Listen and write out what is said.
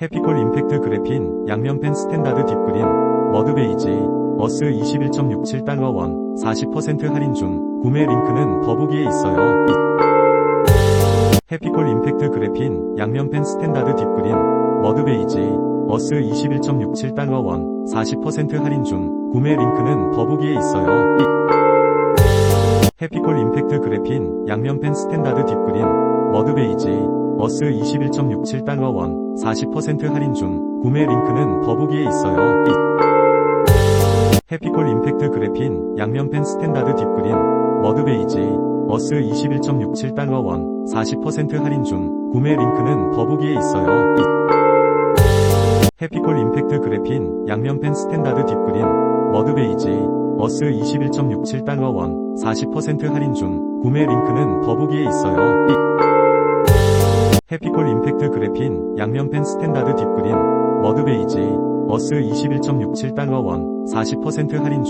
해피콜 임팩트 그래핀 양면펜 스탠다드 딥그린 머드 베이지 어스 21.67달러 원 40% 할인 중 구매 링크는 더보기에 있어요. 해피콜 임팩트 그래핀 양면펜 스탠다드 딥그린 머드 베이지 어스 21.67달러 원 40% 할인 중 구매 링크는 더보기에 있어요. 해피콜 임팩트 그래핀 양면펜 스탠다드 딥그린 머드 베이지 어스 21.67달러 원 40% 할인 중 구매 링크는 더보기에 있어요. 해피콜 임팩트 그래핀 양면펜 스탠다드 딥그린 머드 베이지 어스 21.67달러 원 40% 할인 중 구매 링크는 더보기에 있어요. 해피콜 임팩트 그래핀 양면펜 스탠다드 딥그린 머드 베이지 어스 21.67달러 원 40% 할인 중 구매 링크는 더보기에 있어요. 해피콜 임팩트 그래핀 양면펜 스탠다드 딥그린 머드 베이지 어스 21.67달러 원 40% 할인 중